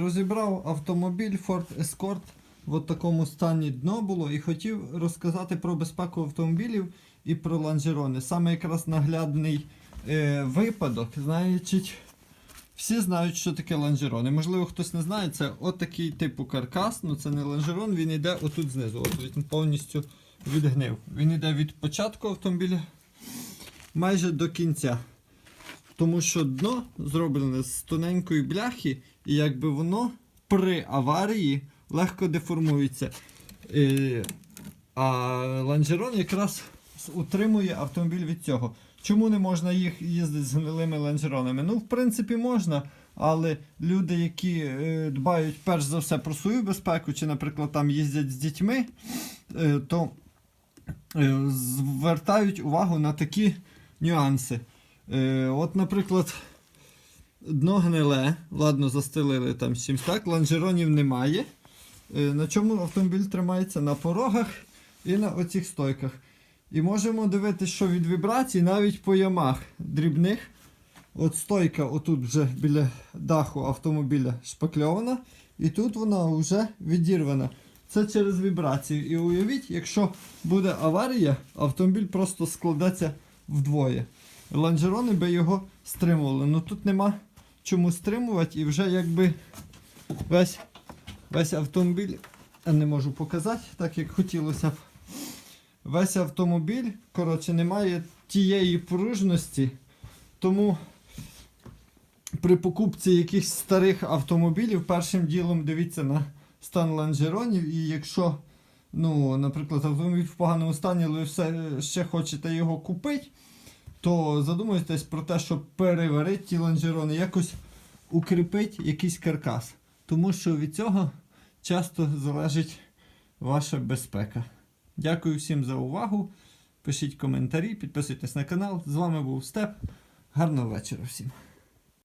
Розібрав автомобіль Ford Escort в такому стані дно було і хотів розказати про безпеку автомобілів і про лонжерони. Саме якраз наглядний е, випадок, значить, всі знають, що таке лонжерони. Можливо, хтось не знає, це отакий типу каркас, ну це не лонжерон, він йде отут знизу. От він повністю відгнив. Він йде від початку автомобіля майже до кінця. Тому що дно зроблене з тоненької бляхи, і якби воно при аварії легко деформується. Е, а лонжерон якраз утримує автомобіль від цього. Чому не можна їх їздити з гнилими лонжеронами? Ну, в принципі, можна, але люди, які е, дбають перш за все про свою безпеку, чи, наприклад, там їздять з дітьми, е, то е, звертають увагу на такі нюанси. Е, от, наприклад, дно гниле, ладно, застелили там з чимсь так, лонжеронів немає. Е, на чому автомобіль тримається? На порогах і на оцих стойках. І можемо дивитися, що від вібрацій навіть по ямах дрібних. От стойка отут вже біля даху автомобіля шпакльована, і тут вона вже відірвана. Це через вібрацію. І уявіть, якщо буде аварія, автомобіль просто складеться вдвоє. Лонжерони би його стримували. Ну тут нема чому стримувати, і вже якби весь, весь автомобіль, я не можу показати, так як хотілося б. Весь автомобіль, коротше, немає тієї пружності, тому при покупці якихось старих автомобілів першим ділом дивіться на стан лонжеронів. І якщо, ну, наприклад, автомобіль в поганому стані, але ви все ще хочете його купити, то задумайтесь про те, щоб переварити ті лонжерони, якось укріпити якийсь каркас. Тому що від цього часто залежить ваша безпека. Дякую всім за увагу. Пишіть коментарі, підписуйтесь на канал. З вами був Степ. Гарного вечора всім.